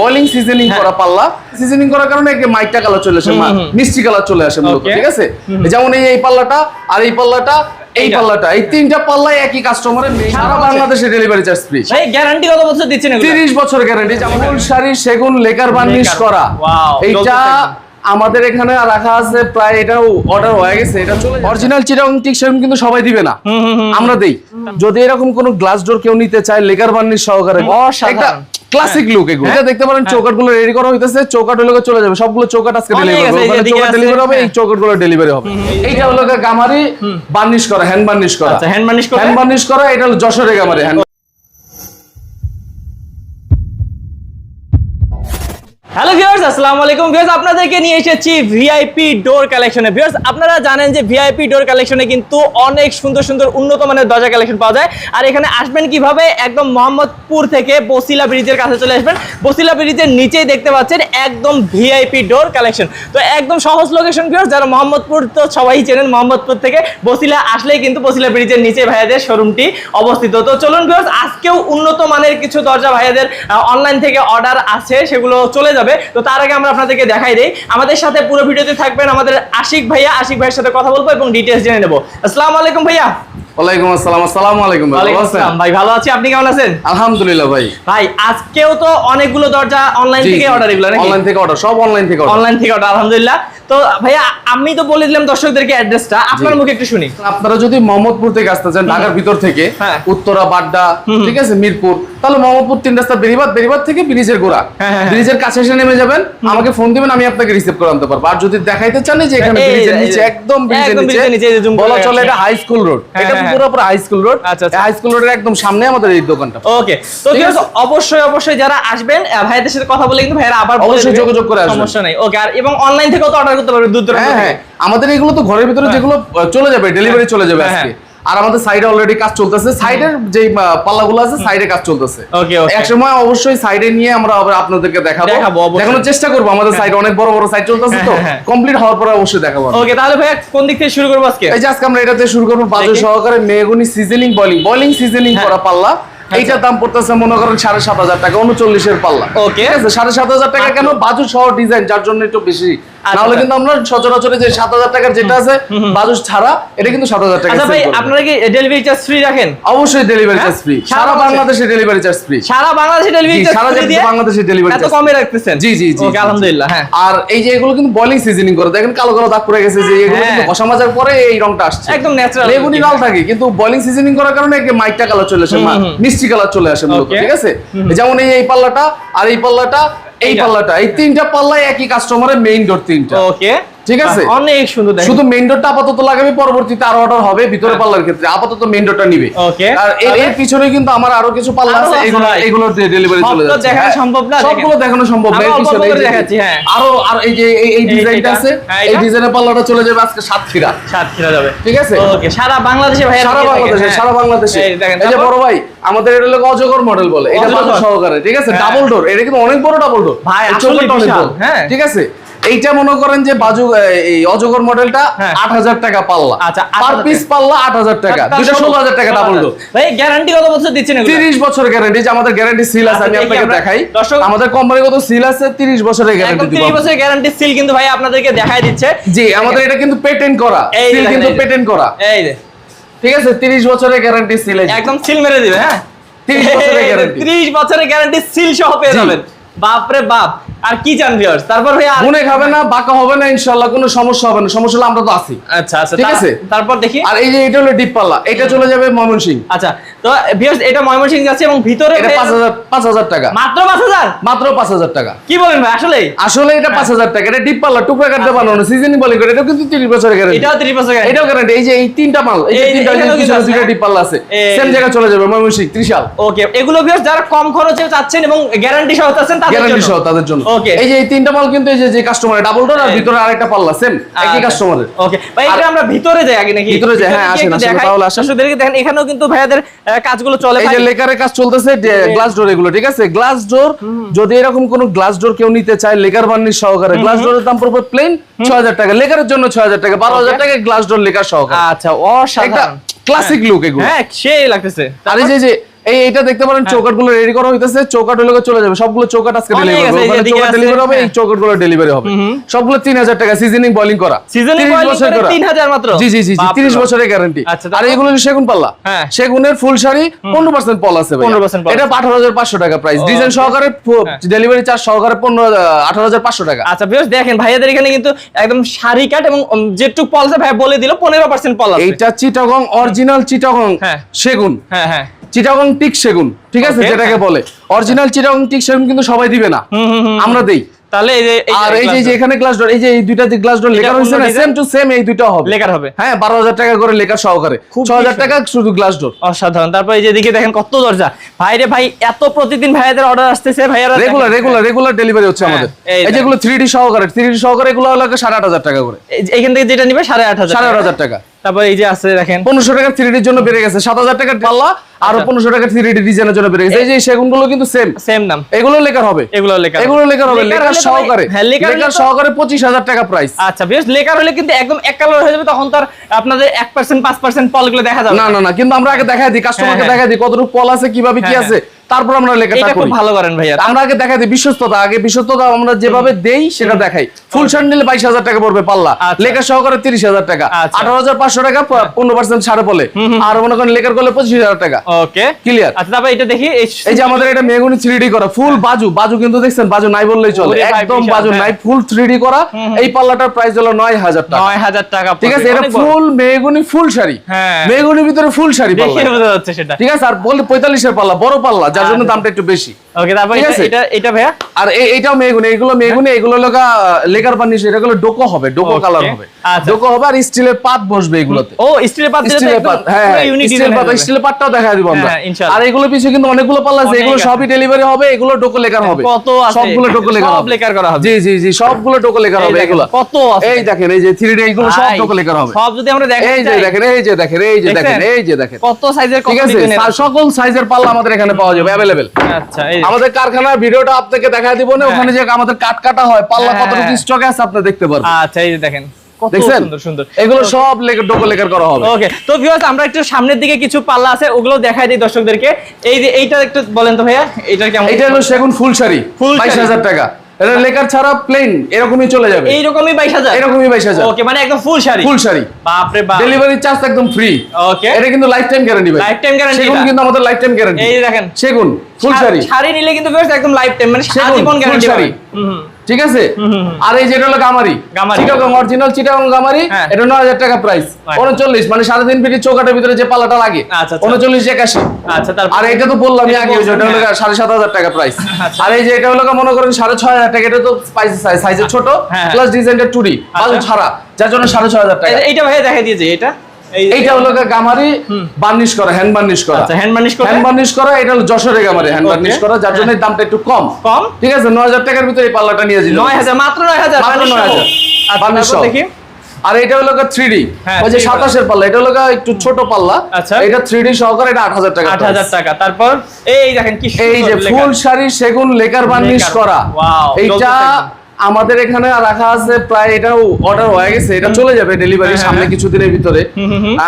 Boiling seasoning হ্যাঁ। করা পাল্লা। সিজনিং করার কারণে একটা মাইটা কালার চলে আসে। মিষ্টি কালার চলে আসে মূলত ঠিক আছে? যেমন এই এই পাল্লাটা আর এই পাল্লাটা এই পাল্লাটা এই তিনটা পাল্লাই একই কাস্টমারের সারা বাংলাদেশে ডেলিভারি চার্জ ফ্রি ভাই গ্যারান্টি কত বছর দিচ্ছেন এগুলো? তিরিশ বছর গ্যারান্টি যেমন শাড়ি সেগুন লেকার বার্নিশ করা। এইটা আমাদের এখানে রাখা আছে প্রায় এটাও অর্ডার হয়ে গেছে এটা চলে অরিজিনাল চিটাং ঠিক সেরকম কিন্তু সবাই দিবে না। আমরা দেই। যদি এরকম কোনো গ্লাস ডোর কেউ নিতে চায় লেকার বার্নিশ সহকারে অসাধারণ। একটা ক্লাসিক লুক এগুলো। এটা দেখতে পারেন চৌকাটগুলো রেডি করা হইতেছে চৌকাট হলে চলে যাবে সবগুলো চৌকাট আজকে ডেলিভারি হবে। এই চৌকাট হ্যাঁ। চৌকাটগুলো ডেলিভারি হবে এইটা হলো গামারি বার্নিশ করা হ্যান্ড বার্নিশ করা। আচ্ছা হ্যান্ড মানিশ করে? হ্যান্ড বার্নিশ করা এটা হলো যশোরে গামারি হ্যান্ড হ্যালো ভিউয়ার্স আসসালামু আলাইকুম। ভিউয়ার্স আপনাদেরকে নিয়ে এসেছি ভিআইপি ডোর কালেকশনে ভিউয়ার্স আপনারা জানেন যে ভিআইপি ডোর কালেকশনে কিন্তু অনেক সুন্দর সুন্দর উন্নত মানের দরজা কালেকশন পাওয়া যায়। আর এখানে আসবেন কীভাবে? একদম মোহাম্মদপুর থেকে বসিলা ব্রিজের কাছে চলে আসবেন। বসিলা ব্রিজের নিচেই দেখতে পাচ্ছেন একদম ভিআইপি ডোর কালেকশন তো একদম সহজ লোকেশন ভিউয়ার্স যারা মোহাম্মদপুর তো সবাই চেনেন, মোহাম্মদপুর থেকে বসিলা আসলেই কিন্তু বসিলা ব্রিজের নিচে ভাইয়াদের শোরুমটি অবস্থিত। তো চলুন ভিউয়ার্স আজকেও উন্নত মানের কিছু দরজা ভাইয়াদের অনলাইন থেকে অর্ডার আছে, সেগুলো চলে যাবে। তো তার আগে আমরা আপনাদেরকে দেখাই দেই। আমাদের সাথে পুরো ভিডিওতে থাকবেন আমাদের আশিক ভাইয়া। আশিক ভাইয়ের সাথে কথা বলব এবং ডিটেলস জেনে নেব। আসসালামু আলাইকুম ভাইয়া। ওয়ালাইকুম আসসালাম। আসসালামু আলাইকুম ভাই ভালো আছেন? আসসালাম ভাই ভালো আছি। আপনি কেমন আছেন? আলহামদুলিল্লাহ ভাই। ভাই আজকেও তো অনেকগুলো দরজা অনলাইন থেকে অর্ডার এগুলো নাকি? অনলাইন থেকে অর্ডার সব অনলাইন থেকে অর্ডার অনলাইন থেকে অর্ডার আলহামদুলিল্লাহ। তো ভাইয়া আমি তো বলে দিলাম দর্শকদেরকে অ্যাড্রেসটা আপনার মুখে একটু শুনি। আপনারা যদি মোহাম্মদপুর থেকে আসতে চান ঢাকার ভিতর থেকে হ্যাঁ। উত্তরা বাড্ডা ঠিক আছে মিরপুর তাহলে মোহাম্মদপুর তিন রাস্তা বেরিবাদ বেরিবাদ থেকে ব্রিজের গোড়া। হ্যাঁ, হ্যাঁ, ব্রিজের কাছে এসে নেমে যাবেন আমাকে ফোন দিবেন আমি আপনাকে রিসিভ করে আনতে পারব। আর যদি দেখাইতে চান যে এখানে ব্রিজের নিচে একদম ব্রিজের নিচে, বলা চলে এটা হাই স্কুল রোড হ্যাঁ, এটা পুরো পুরো high school road. High school রোডের একদম সামনে আমাদের এই দোকানটা। ওকে তো ঠিক আছে? অবশ্যই অবশ্যই যারা আসবেন ভাইয়াদের সাথে কথা বলে কিন্তু ভাইয়ারা আবার অবশ্যই যোগাযোগ করে আসবেন। সমস্যা নাই। ওকে আর এবং অনলাইন থেকেও তো অর্ডার করতে পারবে দূরান্ত হ্যাঁ হ্যাঁ। আমাদের এগুলো তো ঘরের ভিতরে যেগুলো চলে যাবে ডেলিভারি চলে যাবে হ্যাঁ, আজকে। আর আমাদের সাইডে অলরেডি কাজ চলতেছে। সাইডের যে পাল্লাগুলো আছে সাইডে কাজ চলতেছে। এক সময় অবশ্যই সাইডে নিয়ে আমরা আবার আপনাদেরকে দেখাবো। দেখানোর চেষ্টা করব। আমাদের সাইডে অনেক বড় বড় সাইড চলতেছে তো। হ্যাঁ, হ্যাঁ, কমপ্লিট হওয়ার পরে অবশ্যই দেখাবো ওকে তাহলে ভাইয়া কোন দিক থেকে শুরু করব আজকে? এই যে আজকে আমরা এটাতে শুরু করব বাজু সহকারে মেগুনি সিজনিং বয়লিং বয়লিং সিজনিং হ্যাঁ। করা পাল্লা। এইটার দাম পড়তেছে মনে করেন সাড়ে সাত হাজার টাকা উনচল্লিশের পাল্লা। ওকে। সাড়ে সাত হাজার টাকা কেন? বাজু সহ ডিজাইন যার জন্য একটু বেশি আচ্ছা, নাহলে আচ্ছা। কিন্তু আমরা সচরাচর যে সাত হাজার টাকার যেটা আছে বাজু ছাড়া এটা কিন্তু সাত হাজার টাকা আচ্ছা ভাই আপনারা কি ডেলিভারি চার্জ ফ্রি রাখেন? অবশ্যই ডেলিভারি হ্যাঁ? চার্জ ফ্রি সারা বাংলাদেশে? ডেলিভারি চার্জ ফ্রি সারা বাংলাদেশে ডেলিভারি চার্জ সারা বাংলাদেশে ডেলিভারি এত কমে রাখতেছেন? জি জি জি। আলহামদুলিল্লাহ হ্যাঁ। আর এই যে এগুলো কিন্তু বয়লিং সিজনিং করে দেখেন কালো কালো দাগ পড়ে গেছে যে এগুলো হ্যাঁ। কিন্তু ঘষা মাজার পরে এই রংটা আসছে। একদম ন্যাচারাল লেগুনি লাল থাকে কিন্তু বয়লিং সিজনিং করার কারণে একটা মাইটা কালার চলে আসে। মিষ্টি কালার চলে আসে ঠিক আছে? যেমন এই এই পাল্লাটা আর এই পাল্লাটা এই পাল্লাটা এই তিনটা পাল্লাই একই কাস্টমারের মেইন ডোর তিনটা। ওকে ঠিক আছে? অনেক সুন্দর দেখেন। শুধু মেইন ডোরটা আপাতত লাগাবে পরবর্তীতে আরও অর্ডার হবে ভিতরে হ্যাঁ। পাল্লার ক্ষেত্রে। আপাতত মেইন ডোরটা নিবে. আর এর এর পিছনে কিন্তু আমার আরও কিছু পাল্লা আছে এগুলো এগুলো ডেলিভারি চলে যাচ্ছে। দেখানো হ্যাঁ। সম্ভব না, সবগুলো দেখানো সম্ভব না এর পিছনে দেখাচ্ছি, হ্যাঁ। আরও আর এই যে এই- ডিজাইনটা আছে হ্যাঁ, এই ডিজাইনের পাল্লাটা চলে যাবে আজকে সাতক্ষীরা। সাতক্ষীরা যাবে। ঠিক আছে? ওকে সারা বাংলাদেশে ভাইয়া সারা বাংলাদেশে সারা বাংলাদেশে। এই দেখেন, এই যে বড় ভাই আমাদের এটা হলো অজগর মডেল বলে। এটা। সহকারে ঠিক আছে। ডাবল ডোর এটা কিন্তু অনেক বড় ডাবল ডোর ভাই, আসলে হ্যাঁ। ঠিক আছে? এইটা মনে করেন যে বাজু এই অজগর মডেলটা হ্যাঁ। আট হাজার টাকা পাল্লা। আচ্ছা, পার পিস পাল্লা আট হাজার টাকা। দুইটা ষোলো হাজার টাকা ডাবল ডোর ভাই গ্যারান্টি কত বছর দিচ্ছেন এগুলো? তিরিশ বছর গ্যারান্টি যে আমাদের গ্যারান্টি সিল আছে আচ্ছা, আমি আপনাকে দেখাই। আমাদের কোম্পানিগত সিল আছে? তিরিশ বছরের গ্যারান্টি দিব। 30 বছরের গ্যারান্টি সিল কিন্তু ভাই আপনাদেরকে দেখাই দিচ্ছে। জি আমাদের এটা কিন্তু পেটেন্ট করা। সিল কিন্তু পেটেন্ট করা। এই যে। ঠিক আছে? তিরিশ বছরের গ্যারান্টি সিল একদম সিল মেরে দিবে হ্যাঁ? 30 বছরের। 30 বছরের গ্যারান্টি সিল সহ পেয়ে। যাবেন। বাপরে বাপ। আর কি চান ভিউয়ার্স তারপর ভাই মনে খাবে না বাঁকা হবে না ইনশাল্লাহ কোনো সমস্যা হবে না। সমস্যা হলে আমরা তো আছি। আচ্ছা আচ্ছা। ঠিক আছে? তারপর দেখি। আর এই যে এটা হলো ডিপ পাল্লা এটা চলে যাবে ময়মনসিং। আচ্ছা তো ভিউয়ার্স এটা ময়মনসিংহ যাচ্ছে এবং ভিতরে এটা টাকা। মাত্র 5000 মাত্র পাঁচ হাজার টাকা। কি বলেন ভাই আসলে আসলে এটা পাঁচ হাজার টাকা এটা ডিপ পাল্লা টুকরা কাটতে বানানো সিজনিং বলি করে এটা কিন্তু তিরিশ বছরের গ্যারান্টি এটাও 30 বছর guarantee। এটাও গ্যারান্টি এই যে এই তিনটা মাল এই যে তিনটা পিছনে আছে, হ্যাঁ? ডিপ পাল্লা আছে। সেম জায়গায় চলে যাবে ময়মনসিং ওকে এগুলো ভিউয়ার্স যারা কম খরচে চাচ্ছেন এবং গ্যারান্টি সহ চাচ্ছেন তাদের গ্যারান্টি সহ তাদের জন্য। Okay. এই যে এই তিনটা মাল কিন্তু এই যে যে কাস্টমারের ডাবল ডোর আর ভিতরে আরেকটা পাল্লা সেম একই কাস্টমারের ওকে ভাই এটা আমরা ভিতরে যাই আগে নাকি। ভিতরে যাই, হ্যাঁ, আসেন, আসেন, তাহলে আসেন। দেখেন এখানেও কিন্তু ভাইয়াদের কাজগুলো চলে এই যে লেকারের কাজ চলতেছে গ্লাস ডোর এগুলো ঠিক আছে? গ্লাস ডোর যদি এরকম কোন গ্লাস ডোর কেউ নিতে চায় লেকার বার্নিশ সহকারে গ্লাস ডোরের দাম পড়বে প্লেন ছয় হাজার টাকা লেকারের জন্য ছয় হাজার টাকা বারো হাজার টাকা গ্লাস ডোর লেকার সহকারে। আচ্ছা অসাধারণ। ক্লাসিক লুক এগুলো। হ্যাঁ সেই লাগতেছে। আর এই যে এই এটা দেখতে পারেন চৌকাটগুলো রেডি করা হইতেছে চৌকাট হলে চলে যাবে সবগুলো চৌকাট আজকে ডেলিভারি আছে, হবে। চৌকাট আছে, ডেলিভারি হবে এই হ্যাঁ। চৌকাটগুলো ডেলিভারি হবে সবগুলো তিন হাজার টাকা সিজনিং বয়লিং করা। সিজনিং 30 বছর করে করা। 3000 মাত্র? জি জি জি তিরিশ। বছরের গ্যারান্টি আচ্ছা, আর এগুলো সেগুন পাল্লা। হ্যাঁ। সেগুনের ফুল শাড়ি পনেরো পার্সেন্ট পল আছে 15% পল। এটা আঠারো হাজার পাঁচশো টাকা প্রাইস ডিজাইন সহকারে ডেলিভারি চার্জ সহকারে পনেরো আঠারো হাজার পাঁচশো টাকা। আচ্ছা বেশ দেখেন ভাইয়াদের এখানে কিন্তু একদম শাড়ি কাট এবং যেটুক পলসে ভাই বলে দিল পনেরো পার্সেন্ট পল আছে। এইটা চিটাগং অরিজিনাল চিটাগং হ্যাঁ। সেগুন। হ্যাঁ হ্যাঁ। চিটাগং টিক সেগুন ঠিক আছে যেটাকে। বলে। অরিজিনাল চিটাগং টিক সেগুন কিন্তু সবাই দিবে না। আমরা দেই। তাহলে এই যে আর এই যে এখানে গ্লাস ডোর এই যে এই দুইটা গ্লাস ডোর লেখা রয়েছে না? সেম টু সেম এই দুইটা হবে। লেখার হবে। হ্যাঁ বারো হাজার টাকা করে লেখা সহকারে। খুব ছ হাজার টাকা শুধু গ্লাস ডোর অসাধারণ। তারপর এই যে দিকে দেখেন কত দরজা। ভাই রে ভাই এত প্রতিদিন ভাইয়াদের অর্ডার আসতেছে ভাইয়ারা রেগুলার রেগুলার রেগুলার ডেলিভারি হচ্ছে হ্যাঁ, আমাদের। এই। যেগুলো থ্রি সহকারে থ্রি ডি সহকারে এগুলো আট হাজার টাকা করে। এই যে এখান থেকে যেটা নিবে সাড়ে আট হাজার সাড়ে আট টাকা। তারপর এই যে আছে দেখেন। পনেরোশো টাকা থ্রি ডির জন্য বেড়ে গেছে সাত হাজার টাকা পাল্লা আর আচ্ছা। পনেরোশো টাকা থ্রি ডি ডিজাইনের জন্য বেড়ে গেছে। এই যে সেগুনগুলো কিন্তু সেম সেম নাম এগুলো লেখার হবে। এগুলো লেখা এগুলো লেখার হবে। লেখার সহকারে। হ্যাঁ, লেখার সহকারে পঁচিশ হাজার টাকা প্রাইস আচ্ছা বেশ লেখার হলে কিন্তু একদম এক কালার হয়ে যাবে তখন তার আপনাদের এক পার্সেন্ট পাঁচ পার্সেন্ট পলগুলো দেখা যাবে। না না না কিন্তু আমরা আগে দেখাই দিই কাস্টমারকে হ্যাঁ, দেখাই দিই কতটুকু পল আছে কীভাবে কি হ্যাঁ, আছে। তারপর আমরা লেখাটা এটা খুব করি। ভালো করেন ভাইয়া। আমরা আগে দেখাই দিই বিশ্বস্ততা। আগে বিশ্বস্ততা আমরা যেভাবে দেই সেটা দেখাই। ফুল শার্ট নিলে বাইশ হাজার টাকা পড়বে পাল্লা। আচ্ছা। লেখা সহকারে তিরিশ হাজার টাকা। আচ্ছা। আঠারো হাজার পাঁচশো টাকা পনেরো পার্সেন্ট ছাড়ে বলে আর মনে করেন লেখার করলে পঁচিশ হাজার টাকা। ওকে। ক্লিয়ার আচ্ছা তারপর এটা দেখি এই যে আমাদের এটা মেগুনি থ্রি করা ফুল বাজু। বাজু কিন্তু দেখছেন বাজু নাই বললেই চলে। একদম বাজু হ্যাঁ। নাই ফুল থ্রি করা। এই পাল্লাটার প্রাইস হলো নয় হাজার টাকা। নয় হাজার টাকা ঠিক আছে এটা ফুল মেগুনি ফুল শাড়ি। হ্যাঁ। মেগুনির ভিতরে ফুল শাড়ি দেখে পাল্লা। বোঝা যাচ্ছে সেটা। ঠিক আছে আর বলে পঁয়তাল্লিশের পাল্লা বড় পাল্লা যার জন্য। দামটা একটু বেশি। ওকে তারপর এটা এটা এটা ভাইয়া? আর এই- এইটাও মেগুনি এগুলো মেগুনি এগুলো লগা লেকার বানিশ এটা গুলো ডোকো হবে ডোকো কালার হবে। আচ্ছা। ডোকো হবে আর স্টিলের পাত বসবে এগুলোতে। ও স্টিলের পাত স্টিলের পাত হ্যাঁ স্টিলের পাত স্টিলের পাতটাও দেখা দিব আমরা। হ্যাঁ, ইনশাআল্লাহ। আর এগুলো পিছনে কিন্তু অনেকগুলো পাল্লা আছে এগুলো সবই ডেলিভারি হবে এগুলো ডোকো লেকার হবে। কত আছে? সবগুলো ডোকো লেকার হবে। সব লেকার করা হবে। জি জি জি সবগুলো ডোকো লেকার হবে এগুলো। কত আছে? এই দেখেন এই যে 3D এগুলো সব ডোকো লেকার হবে। সব যদি আমরা দেখাতে এই যে দেখেন এই যে দেখেন এই যে দেখেন এই যে দেখেন। কত সাইজের কত সকল সাইজের পাল্লা আমাদের এখানে পাওয়া যাবে। আচ্ছা এই আমাদের কারখানার ভিডিওটা আপনাকে দেখা দিব না ওখানে যে আমাদের কাট কাটা হয় পাল্লা হ্যাঁ। কতটুকু স্টক আছে আপনি দেখতে পারবেন। আচ্ছা এই যে দেখেন সুন্দর সুন্দর। এগুলো সব করা হবে। ওকে তো ভিউয়ার্স আমরা একটু সামনের দিকে কিছু পাল্লা আছে ওগুলো দেখাই দিই দর্শকদেরকে। এই যে এইটা একটু বলেন তো ভাইয়া এটা কেমন? এটা হলো সেগুন ফুল শাড়ি টাকা। এটা লেকার ছাড়া প্লেন এরকমই চলে যাবে। এইরকমই বাইশ হাজার। এরকমই বাইশ হাজার। ওকে মানে একদম ফুল শাড়ি। ফুল শাড়ি। বাপরে বাপ। ডেলিভারি চার্জ একদম ফ্রি ওকে। এটা কিন্তু লাইফ টাইম গ্যারান্টি ভাই। লাইফ টাইম গ্যারান্টি সেগুন কিন্তু আমাদের লাইফ টাইম গ্যারান্টি এই দেখেন। সেগুন ফুল শাড়ি শাড়ি। নিলে কিন্তু বেশ একদম লাইফ টাইম মানে সারা জীবন গ্যারান্টি শাড়ি। ঠিক আছে আর এই যেটা হলো গামারি। চিটাগং অরিজিনাল চিটাগং গামারি। এটা নয় হাজার টাকা প্রাইস। উনচল্লিশ মানে সাড়ে তিন ফিটের চৌকাটের ভিতরে যে পাল্লাটা লাগে। উনচল্লিশ একাশি আর এটা তো বললাম আগে এটা হলো। সাড়ে সাত হাজার টাকা প্রাইস। আর এই যে এটা হলো মনে করেন সাড়ে ছয় হাজার টাকা এটা তো সাইজের ছোট। প্লাস ডিজাইনটা টুডি বাজু। ছাড়া যার জন্য সাড়ে ছয় হাজার টাকা এই- এইটা ভাইয়া দেখাই দিয়েছে এটা এইটা হলো গামারি বার্নিশ করা হ্যান্ড বার্নিশ করা। আচ্ছা হ্যান্ড মানিশ করে? হ্যান্ড বার্নিশ করা এটা হলো যশোরের গামারি হ্যান্ড বার্নিশ করা যার জন্য দামটা একটু কম। কম? ঠিক আছে নয় হাজার টাকার ভিতরে এই পাল্লাটা নিয়ে নয় হাজার মাত্র নয় হাজার মাত্র বানিশ নয় সহ। হাজার। আচ্ছা। দেখি। আর এটা হলো থ্রি ডি হ্যাঁ, ওই যে 3D সাতাশের পাল্লা এটা হলো একটু ছোট পাল্লা। আচ্ছা। এটা থ্রি ডি সহকারে এটা আট হাজার টাকা আট হাজার টাকা। তারপর এই দেখেন কি এই যে ফুল শাড়ি সেগুন লেকার বার্নিশ করা। এইটা। আমাদের এখানে রাখা আছে প্রায় এটা অর্ডার হয়ে গেছে এটা চলে যাবে ডেলিভারি হ্যাঁ, সামনে হ্যাঁ। কিছুদিনের ভিতরে।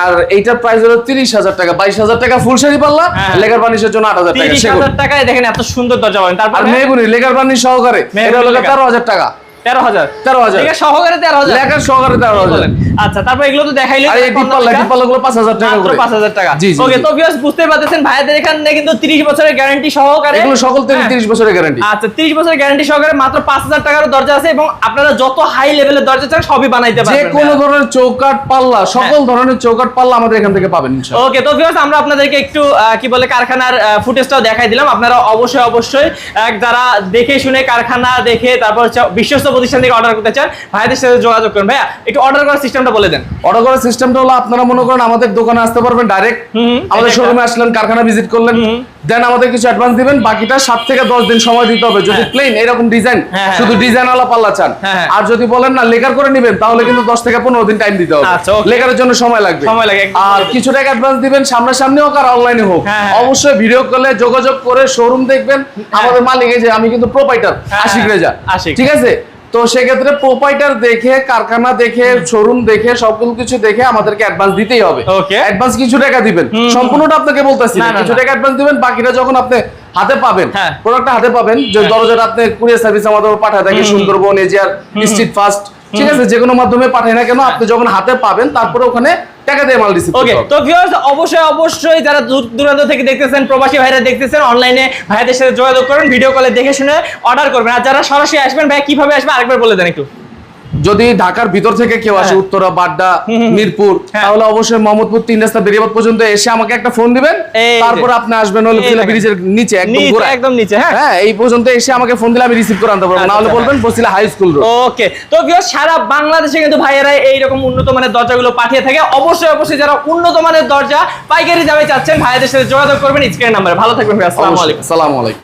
আর এইটার প্রাইস হলো তিরিশ হাজার টাকা বাইশ হাজার টাকা ফুল শাড়ি পাল্লা লেগার বানিশের জন্য আট হাজার টাকা টাকায় দেখেন এত সুন্দর দরজা পাবেন তারপর মেয়ে মেহগুনি লেগার বার্নিশ সহকারে এটা হলো। তেরো হাজার টাকা। তেরো হাজার। তেরো হাজার। সহকারে তেরো হাজার। লেকার সহকারে তেরো হাজার। আচ্ছা তারপর এগুলো তো দেখাইলে আর এই ডিপ পাল্লা গুলো পাঁচ হাজার টাকা করে। পাঁচ হাজার টাকা। জি, জি, ওকে তো ভিউয়ার্স বুঝতে পারতেছেন ভাইয়াদের এখানে কিন্তু তিরিশ বছরের গ্যারান্টি সহকারে এগুলো সকল থেকে হ্যাঁ। তিরিশ বছরের গ্যারান্টি আচ্ছা তিরিশ বছরের গ্যারান্টি সহকারে মাত্র পাঁচ হাজার টাকার দরজা আছে এবং আপনারা যত হাই লেভেলের দরজা চান সবই বানাইতে যে পারবেন কোনো ধরনের চৌকাট পাল্লা সকল হ্যাঁ। ধরনের চৌকাট পাল্লা আমাদের এখান থেকে পাবেন ইনশাআল্লাহ। ওকে তো ভিউয়ার্স আমরা আপনাদেরকে একটু কি বলে কারখানার ফুটেজটাও দেখাই দিলাম। আপনারা অবশ্যই অবশ্যই যারা দেখে শুনে কারখানা দেখে তারপর বিশ্বস্ত প্রতিষ্ঠান থেকে অর্ডার করতে চান ভাইদের সাথে যোগাযোগ করুন। ভাইয়া একটু অর্ডার করার সিস্টেমটা বলে দেন। অর্ডার করার সিস্টেমটা হলো আপনারা মনে করেন আমাদের দোকানে আসতে পারবেন ডাইরেক্ট আমাদের শোরুমে আসলেন কারখানা ভিজিট করলেন। দেন আমাদের কিছু অ্যাডভান্স দিবেন বাকিটা সাত থেকে দশ দিন সময় দিতে হবে। যদি হ্যাঁ। প্লেন এরকম ডিজাইন হ্যাঁ, শুধু ডিজাইন ওয়ালা পাল্লা চান। হ্যাঁ, হ্যাঁ। আর যদি বলেন না লেকার করে নেবেন তাহলে কিন্তু দশ থেকে পনেরো দিন টাইম দিতে হবে। আচ্ছা, লেকারের জন্য সময় লাগবে। সময় লাগে, আর কিছু টাকা অ্যাডভান্স দিবেন সামনাসামনি হোক আর অনলাইনে হোক। হ্যাঁ, হ্যাঁ। অবশ্যই ভিডিও কলে যোগাযোগ করে শোরুম দেখবেন। আমাদের মালিক এই যে আমি কিন্তু প্রোপাইটার হ্যাঁ, আশিক হ্যাঁ, রেজা। ঠিক আছে? তো সেক্ষেত্রে প্রোপাইটার দেখে কারখানা দেখে শোরুম দেখে সকল কিছু দেখে আমাদেরকে অ্যাডভান্স দিতেই হবে. অ্যাডভান্স কিছু টাকা দিবেন। সম্পূর্ণটা আপনাকে বলতেছি কিছু টাকা অ্যাডভান্স দিবেন বাকিটা যখন আপনি হাতে পাবেন হ্যাঁ। প্রোডাক্টটা হাতে পাবেন যে দরজাটা আপনি কুরিয়ার সার্ভিস আমাদের পাঠায় থাকে সুন্দরবন এজিয়ার স্ট্রিট ফাস্ট ঠিক আছে? যে কোনো মাধ্যমে পাঠায় না কেন আপনি যখন হাতে পাবেন তারপরে ওখানে টাকা দিয়ে মাল রিসিভ ওকে তো ভিউয়ার্স অবশ্যই অবশ্যই যারা দূর দূরান্ত থেকে দেখতেছেন প্রবাসী ভাইরা দেখতেছেন অনলাইনে ভাইদের সাথে যোগাযোগ করুন ভিডিও কলে দেখে শুনে অর্ডার করবেন। আর যারা সরাসরি আসবেন ভাই কীভাবে আসবেন আরেকবার বলে দেন একটু। যদি ঢাকার ভিতর থেকে কেউ আসে হ্যাঁ। উত্তরা বাড্ডা মিরপুর হ্যাঁ। তাহলে অবশ্যই মোহাম্মদপুর তিন রাস্তা বেরিয়াবাদ পর্যন্ত এসে আমাকে একটা ফোন দিবেন। তারপর আপনি আসবেন হলো ব্রিজের নিচে একদম নিচে, একদম নিচে, হ্যাঁ। হ্যাঁ এই পর্যন্ত এসে আমাকে ফোন দিলে আমি রিসিভ করে আনতে পারব। আচ্ছা, না হলে আচ্ছা, বলবেন Basila high school road okay তো ভিউয়ার্স সারা বাংলাদেশে কিন্তু ভাইয়েরা এইরকম উন্নত মানের দরজাগুলো পাঠিয়ে থাকে। অবশ্যই অবশ্যই যারা উন্নত মানের দরজা পাইকারি দামে চাচ্ছেন ভাইয়াদের সাথে যোগাযোগ করবেন স্ক্রিন নাম্বারে। ভালো থাকবেন আসসালামু আলাইকুম। আসসালামু আলাইকুম।